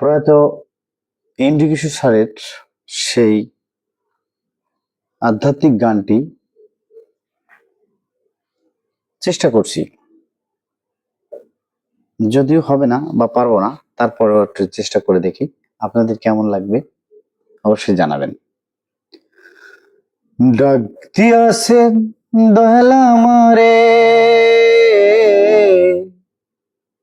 প্রয়াত ইন্দ্রিকিশোর স্যারের সেই আধ্যাত্মিক গানটি চেষ্টা করছি। যদিও হবে না বা পারব না, তারপরেও একটু চেষ্টা করে দেখি। আপনাদের কেমন লাগবে অবশ্যই জানাবেন। ডাক দিয়াছেন দয়ালা মারে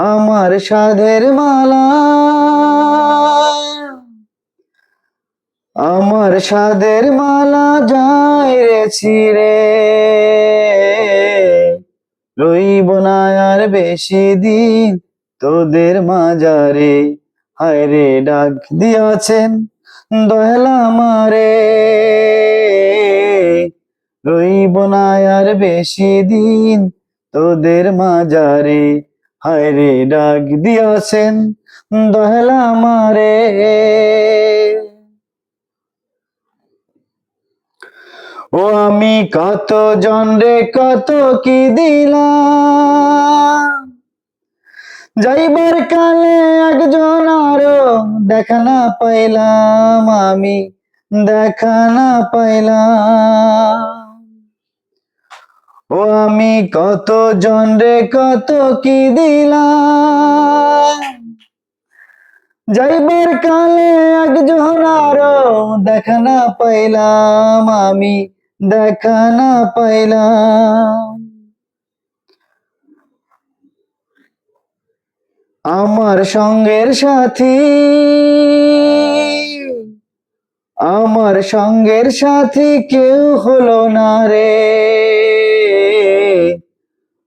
আমার সাধের মালা। আমার সাধের মালা যায় রে ছিড়ে। রইব না আর বেশি দিন তোদের মাজারে। হায় রে, ডাক দিয়াছেন দয়ালা মারে রইব না আর বেশি দিন তোদের মাজারে। হায় ডাক দিয়াছেন দয়ালা মারে ও আমি কত জন কত কি দিলাম? যাইবার কালে একজন আরও দেখা না পাইলাম, আমি দেখা না পাইলাম। আমি কত জন রে, কত কি দিলাম? যাইবার কালে একজন আরও দেখা না পাইলাম, আমি দেখা না পাইলাম। আমার সঙ্গের সাথী, আমার সঙ্গের সাথী কেউ হলো না রে।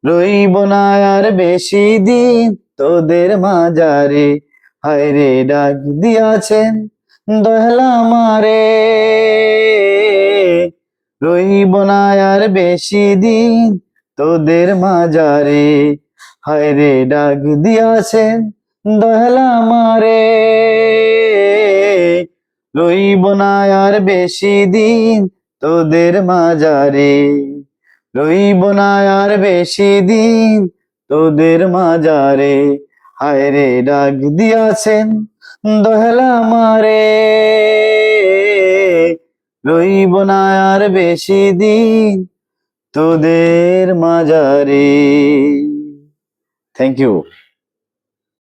রইব না আর বেশি দিন তোদের মাজারে। হায় রে, ডাক দিয়াছেন দহলা মারে রইব না আর বেশি দিন তোদের মাজারে। হায় রে, ডাক দিয়াছেন দহলা মারে রইব না আর বেশি দিন তোদের মাজারে। রইব না আর বেশি দিন তোদের মাজারে। হায় রে, ডাক দিয়াছেন দহেলা মারে। রইব না আর বেশি দিন তোদের মাজারে। Thank you